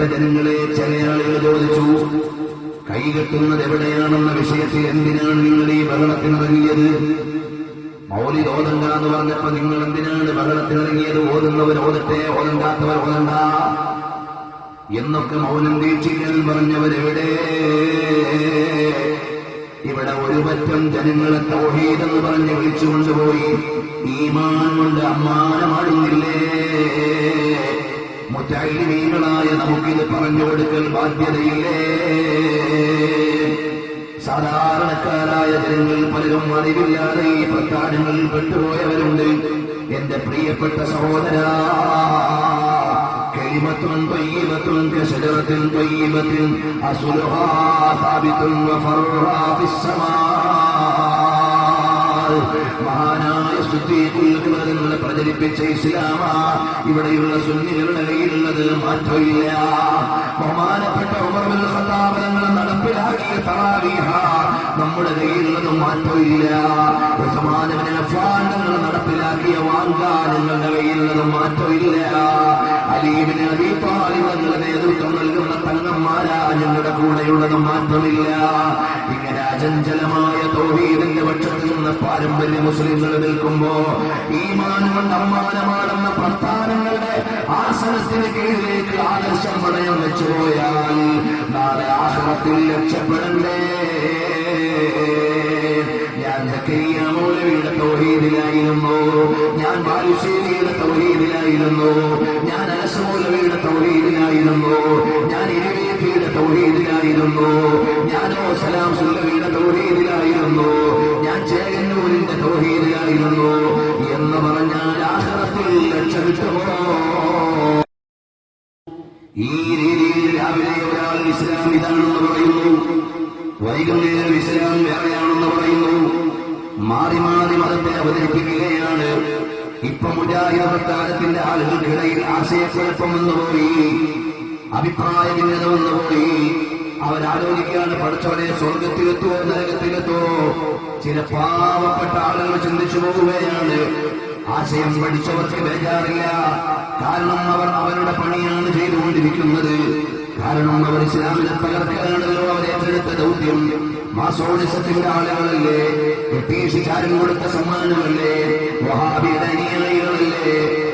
പ്രിയപ്പെട്ട ജനങ്ങളെ ചില ആളുകൾ ചോദിച്ചു കൈകെട്ടുന്നത് എവിടെയാണെന്ന വിഷയത്തിൽ എന്തിനാണ് നിങ്ങൾ ഈ ബഹളത്തിനിറങ്ങിയത്? മൗലി ഓതണ്ട എന്ന് പറഞ്ഞപ്പോ നിങ്ങൾ എന്തിനാണ് ബഹളത്തിനിറങ്ങിയത്? ഓതുന്നവർ ഓതട്ടെ ഓതണ്ടാത്തവർ ഓതണ്ട. എന്നൊക്കെ മൗനം ദീക്ഷിക്കാൻ പറഞ്ഞവരെവിടെ? ഇവിടെ ഒരു പറ്റം ജനങ്ങളെ തോഹീതെന്ന് പറഞ്ഞ് വിളിച്ചു കൊണ്ടുപോയി ഈമാൻ കൊണ്ട് അമ്മാനമാടുന്നില്ലേ മുറ്റായിമീങ്ങളായ നമുക്കിത് പറഞ്ഞു കൊടുക്കൽ ബാധ്യതയില്ലേ സാധാരണക്കാരായ ജനങ്ങൾ പലരും അറിവില്ലാതെ ഈ പ്രസ്ഥാനങ്ങളിൽ പെട്ടുപോയവരുണ്ട് എന്റെ പ്രിയപ്പെട്ട സഹോദരാ كلمة طيبة كشجرة طيبة أصلها ثابت وفرها في السماء മഹാനായ ശുദ്ധീകുലങ്ങളെ പ്രചരിപ്പിച്ച ഇസ്ലാമ. ഇവിടെയുള്ള സുന്നികളുടെ കയ്യിലുള്ളത് മാറ്റമില്ല. ബഹുമാനപ്പെട്ട ഉമർബിൽ ഖത്താബ് നടപ്പിലാക്കിയ തറാവീഹ നമ്മുടെ കയ്യിലുള്ളത് മാറ്റമില്ല. അഫ്വാനങ്ങൾ നടപ്പിലാക്കിയ വാങ്കാനങ്ങളുടെ കയ്യിലുള്ളത് മാറ്റമില്ല. അലീബിന് അബീപാലിവങ്ങളുടെ നേതൃത്വം നൽകുന്ന തങ്ങന്മാരാ ഞങ്ങളുടെ കൂടെയുള്ളത് മാറ്റമില്ല. ഇങ്ങനെ അചഞ്ചലമായ തൗഹീദിന്റെ പക്ഷത്തിൽ നിന്ന് പാരമ്പര്യ മുസ്ലിങ്ങൾ നിൽക്കുമ്പോ ഈമാനും കൊണ്ട് അമ്മാനമാണെന്ന പ്രസ്ഥാനങ്ങളുടെ ആസനത്തിന് കീഴിലേക്ക് ആദർശം പണയം വെച്ചുപോയാൽ നാളെ ആശ്രമത്തിൽ രക്ഷപ്പെടണ്ടേ? ഞാൻ ബാലുശ്ശേരിയുടെ തൗഹീദിലായിരുന്നു. ഞാൻ അനസ് തൗഹീദിലായിരുന്നു. ഞാൻ ഇരുവേപ്പിയുടെ തൗഹീദിലായിരുന്നു. ഞാനോ സലാം സുല്ലവിയുടെ തൗഹീദിലായിരുന്നു. ഞാൻ ചേകന്നൂരിന്റെ തൗഹീദിലായിരുന്നു. എന്ന് പറഞ്ഞാൽ ആഹ്റത്തിൽ രക്ഷപ്പെട്ടുമോ ഈ രീതിയിൽ രാവിലെ ഒരാൾ ഇസ്ലാം ഇതാണെന്ന് പറയുന്നു. വൈകുന്നേരം ഇസ്ലാം വേറെയാണെന്ന് പറയുന്നു. മാറി മാറി മതത്തെ അവതരിപ്പിക്കുകയാണ്. ഇപ്പൊ മുജാഹിദ പ്രസ്ഥാനത്തിന്റെ ആളുകൾക്കിടയിൽ ആശയക്കുഴപ്പം വന്നുപോയി അഭിപ്രായ ഭിന്നത വന്നുപോയി അവരാലോചിക്കാണ് പഠിച്ചവനെ സ്വർഗത്തിലെത്തോ നരകത്തിലെത്തോ ചില പാവപ്പെട്ട ആളുകൾ ചിന്തിച്ചു പോവുകയാണ് ആശയം പഠിച്ചവർക്ക് ബേജാറില്ല. കാരണം അവർ അവരുടെ പണിയാണ് ചെയ്തുകൊണ്ടിരിക്കുന്നത്. കാരണം അവർ ഇസ്ലാമിനെ തകർക്കാനാണല്ലോ അവർ ഏറ്റെടുത്ത ദൗത്യം. മാസോണിസത്തിന്റെ ആളുകളല്ലേ? ബ്രിട്ടീഷുകാരൻ കൊടുത്ത സമ്മാനമല്ലേ വഹാബിയുടെ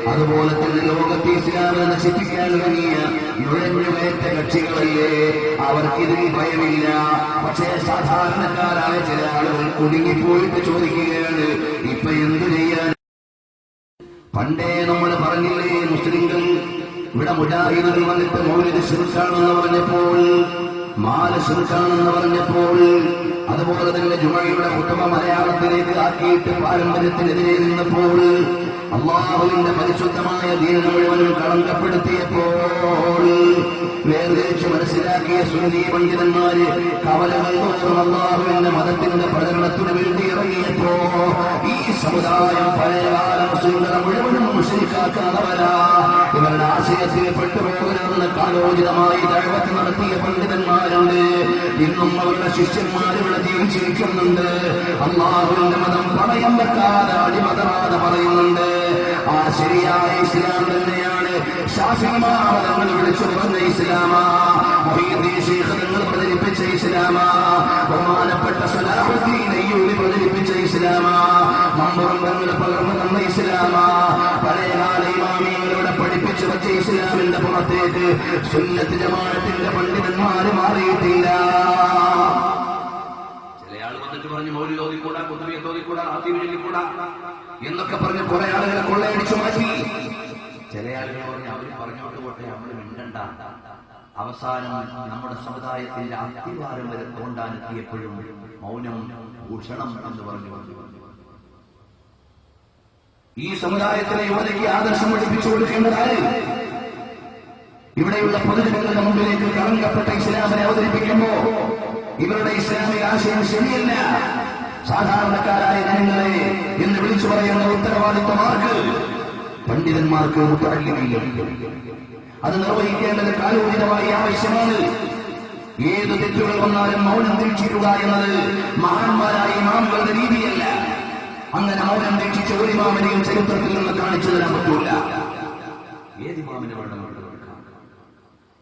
അതുപോലെ തന്നെ ലോകത്തെ ഇസ്ലാമിനെ നശിപ്പിക്കാൻ തുടങ്ങിയ നുഴഞ്ഞുകയറ്റ കക്ഷികളല്ലേ? അവർക്കിതിൽ ഭയമില്ല. പക്ഷേ സാധാരണക്കാരായ ചില ആളുകൾ കുടുങ്ങിപ്പോയിട്ട് ചോദിക്കുകയാണ് ഇപ്പൊ എന്തു ചെയ്യാൻ പണ്ടേ നമ്മൾ പറഞ്ഞില്ലേ മുസ്ലിങ്ങൾ ഇവിടെ മുജാഹിദുകൾ വന്നിട്ട് മൗലിക ശിർക്കാണെന്ന് പറഞ്ഞപ്പോൾ മാല ശിർക്കാണെന്ന് പറഞ്ഞപ്പോൾ അതുപോലെ തന്നെ ജുമയുടെ കുട്ടമ മലയാളത്തിലേക്ക് ആക്കിയിട്ട് പാരമ്പര്യത്തിനെതിരെ നിന്നപ്പോൾ അള്ളാഹുവിന്റെ പരിശുദ്ധമായ ദീന മുഴുവനും കളങ്കപ്പെടുത്തിയപ്പോൾ വേർതിരിച്ച് മനസ്സിലാക്കിയ സുന്ദി പണ്ഡിതന്മാര് കവലകൾ അള്ളാഹുവിന്റെ മതത്തിന്റെ പ്രചരണത്തിന് വേണ്ടി ഇറങ്ങിയപ്പോ ഈ സമുദായം പഴയകാല മുസ്ലിങ്ങളെ മുഴുവനും കാലോചിതമായി ദൈവത്ത് നടത്തിയ പണ്ഡിതന്മാരുണ്ട് ഇന്നും അവരുടെ ശിഷ്യന്മാർ ഇവിടെ ജീവിച്ചിരിക്കുന്നുണ്ട് അള്ളാഹുവിന്റെ മതം പണയം വെക്കാതെ പറയുന്നുണ്ട് ആ ശരിയായ ഇസ്ലാം തന്നെയാണ് ഇസ്ലാമാ ഇസ്ലാമാ ഇസ്ലാമാ പകർന്നു തന്ന ഇസ്ലാമാ പഠിപ്പിച്ചു വെച്ച ജമാഅത്തിന്റെ മാറിയിട്ടില്ല. പറഞ്ഞു മൗലി തോതിക്കൂടാ കുത്തുബിയെ തോതിക്കൂടാ എന്നൊക്കെ പറഞ്ഞ് കുറെ ആളുകളെ കൊള്ളയടിച്ചു മാറ്റി. ചില ആളുകൾ പറഞ്ഞു അവർ പറഞ്ഞോട്ട് പോട്ടെ നമ്മൾ മിണ്ടണ്ട. അവസാനം നമ്മുടെ സമുദായത്തിന്റെ അധികാരം വരെ തോണ്ടാനെത്തിയപ്പോഴും മൗനം ഭൂഷണം എന്ന് പറഞ്ഞു ഈ സമുദായത്തിലെ യുവതയ്ക്ക് ആദർശം പഠിപ്പിച്ചു കൊടുക്കേണ്ടതായി ഇവിടെയുള്ള പൊതുജനങ്ങളുടെ മുമ്പിലേക്ക് കളങ്കപ്പെട്ട ഇസ്ലാമിനെ അവതരിപ്പിക്കുമ്പോ ഇവരുടെ ഇസ്ലാമിക ആശയം ശരിയല്ല. സാധാരണക്കാരായ ജനങ്ങളെ എന്ന് വിളിച്ചു പറയുന്ന ഉത്തരവാദിത്വമാർക്ക് പണ്ഡിതന്മാർക്ക് മുത്തടങ്ങില്ല അത് നിർവഹിക്കേണ്ടത് കാലോചിതമായി ആവശ്യമാണ്. ഏത് തെറ്റുകൾ വന്നാലും മൗനം ദീക്ഷിക്കുക എന്നത് മഹാന്മാരായ ഇമാമുകളുടെ രീതിയല്ല. അങ്ങനെ മൗനം ദീക്ഷിച്ച ഒരു ഇമാമിനെയും ചരിത്രത്തിൽ നിന്ന് കാണിച്ചു തരാൻ പറ്റൂല. ഏത് ഇമാമിനെ വേണം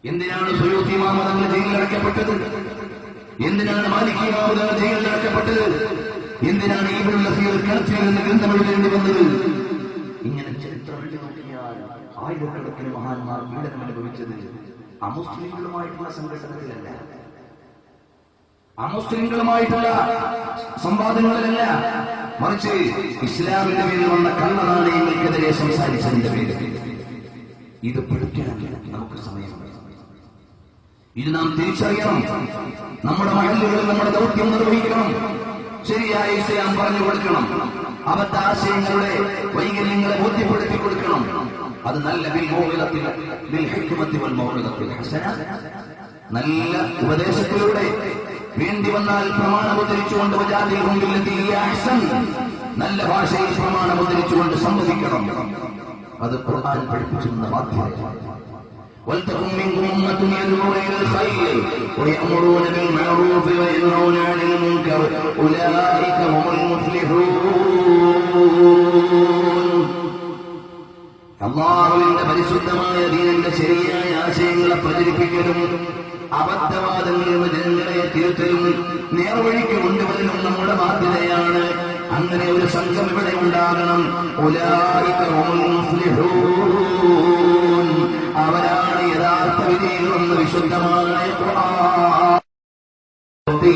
എന്തിനാണ് സുയൂത്തി മാമതങ്ങൾ ജയിലിലടക്കപ്പെട്ടത് എന്തിനാണ് മാലിക്കി മാമതങ്ങൾ ജയിലിലടക്കപ്പെട്ടത് എന്തിനാണ് ഈ ലഫീർ കിണറ്റിൽ നിന്ന് ഗ്രന്ഥം എഴുതേണ്ടി വന്നത്? ആയിരക്കണക്കിന് മഹാന്മാർ പീഡനം അനുഭവിച്ചത് അമുസ്ലിങ്ങളുമായിട്ടുള്ള സംഘടനത്തിലല്ല അമുസ്ലിങ്ങളുമായിട്ടുള്ള സംവാദങ്ങളിലല്ല. മറിച്ച് ഇസ്ലാമിന്റെ പേരിൽ വന്ന കള്ളനാണയങ്ങൾക്കെതിരെ സംസാരിച്ചതിന്റെ പേര്. ഇത് പഠിക്കാൻ നമുക്ക് സമയം. ഇത് നാം തിരിച്ചറിയണം. നമ്മുടെ മഹല്ലുകളിൽ നമ്മുടെ ദൗത്യം നിർവഹിക്കണം. ശരിയായ ഇസ്ലാം പറഞ്ഞു കൊടുക്കണം. അവത്താശയങ്ങളുടെ വൈകല്യങ്ങളെ ബോധ്യപ്പെടുത്തി കൊടുക്കണം. അത് നല്ല ബിൽ മൗലിദത്തിൽ ബിൽ ഹിക്മത്തി വൽ മൗലിദത്തിൽ ഹസന നല്ല ഉപദേശത്തിലൂടെ വേണ്ടി വന്നാൽ പ്രമാണം ഉദ്ധരിച്ചുകൊണ്ട് വജാതിൽ മുമ്പിലെത്തി അഹ്സൻ നല്ല ഭാഷയിൽ പ്രമാണം ഉദ്ധരിച്ചുകൊണ്ട് സംവദിക്കണം അത് ഖുർആൻ പഠിപ്പിച്ചിരുന്ന ബാധ്യതയാണ് ولتكن منكم أمة يدعون إلى الخير ويأمرون بالمعروف وينهون عن المنكر أولئك هم المفلحون അള്ളാഹുവിന്റെ പരിശുദ്ധമായ ദീനന്റെ ശരിയായ ആശയങ്ങളെ പ്രചരിപ്പിക്കലും അബദ്ധവാദങ്ങളിൽ നിന്ന് ജനങ്ങളെ തീർത്തലും നേർവഴിക്ക് കൊണ്ടുവരലും നമ്മുടെ ബാധ്യതയാണ്. അങ്ങനെ ഒരു സംഘം ഇവിടെ ഉണ്ടാകണം. അവരാണ് യഥാർത്ഥ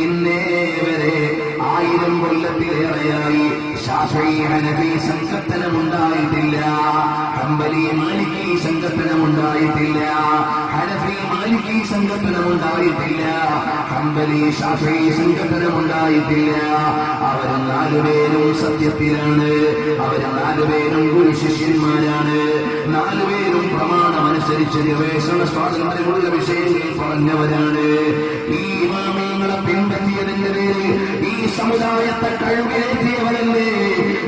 ഇന്നേ വരെ ആയിരം കൊല്ലത്തിലേറെയായി ശാസ്ത്രീയ സംസത്തനമുണ്ടായിട്ടില്ല ഹംബലി മാലിക്കി സംഘത്തനമുണ്ടായിട്ടില്ല ഹനഫി മാലിക്കി സംഘത്തനമുണ്ടായിട്ടില്ല ഹംബലി ഷാഫി സംഘത്തനമുണ്ടായിട്ടില്ല അവർ നാലുപേരും സത്യത്തിലാണ്. അവർ നാലുപേരും ഗുരു ശിഷ്യന്മാരാണ്. നാലുപേരും പ്രമാണമനുസരിച്ച് ഗവേഷണ സ്വാതന്ത്ര്യമുള്ള വിഷയങ്ങൾ പറഞ്ഞവരാണ്. ഈ ഇമാമിയങ്ങളെ പിൻപറ്റിയതിന്റെ പേരിൽ സമുദായത്തെ കഴിവിലേറ്റിയവരല്ലേ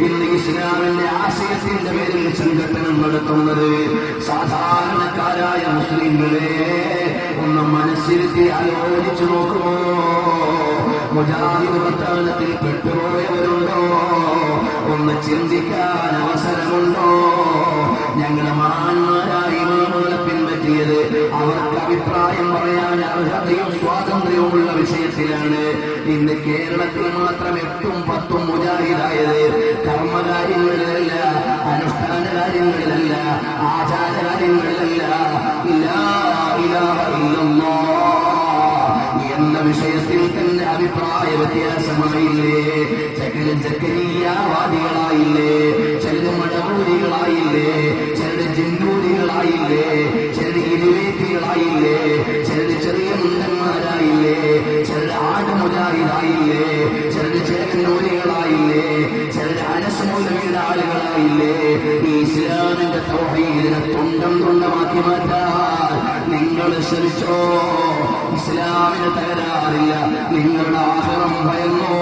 ഇന്ന് ഇസ്ലാമിന്റെ ആശയത്തിന്റെ പേരിൽ സംഘട്ടനം നടത്തുന്നത് സാധാരണക്കാരായ മുസ്ലിങ്ങളെ ഒന്ന് മനസ്സിരുത്തി ആലോചിച്ചു നോക്കുമോ? മുജാഹിദ് പെട്ടുപോയവരുണ്ടോ? ഒന്ന് ചിന്തിക്കാൻ അവസരമുണ്ടോ? ഞങ്ങളെ മഹാന്മാരായി ഇമാമുകളെ പിൻപറ്റിയത് അവർക്ക് അഭിപ്രായം പറയാൻ അർഹതയും സ്വാതന്ത്ര്യവുമുള്ള വിഷയത്തിലാണ്. ഇന്ന് കേരളത്തിൽ മാത്രം എട്ടും പത്തും മുജാഹിദായത് കർമ്മകാര്യങ്ങളിലല്ല അനുഷ്ഠാന കാര്യങ്ങളിലല്ല ആചാര കാര്യങ്ങളിലല്ല ഇല്ലാ ഇല്ല ഇല്ലല്ലാഹ് എന്ന വിഷയത്തിൽ തന്നെ അഭിപ്രായ വ്യത്യാസമായില്ലേ? ചക്കലും ചക്കരിയാവാദികളായില്ലേ ചിലര് മടവൂരികളായില്ലേ? ചിലര് ജിന്നൂരികളായില്ലേ ചിലര് ഇരുവേറ്റികളായില്ലേ ചിലര് ചെറിയ മുണ്ടന്മാരായില്ലേ? ചിലര് ആടുമുരായിലായില്ലേ ചിലര് ചേകന്നൂരികളായില്ലേ ചിലര് അനസമൂലമയുടെ ആളുകളായില്ലേ? ഈ ഇസ്ലാമിന്റെ തൗഹീദിനെ തുണ്ടം തുണ്ടമാക്കി മാറ്റാൻ നിങ്ങൾ ശ്രമിച്ചോ? ഇസ്ലാമിന് തകരാറില്ല. നിങ്ങളുടെ ആഹ്റം ഭയന്നോ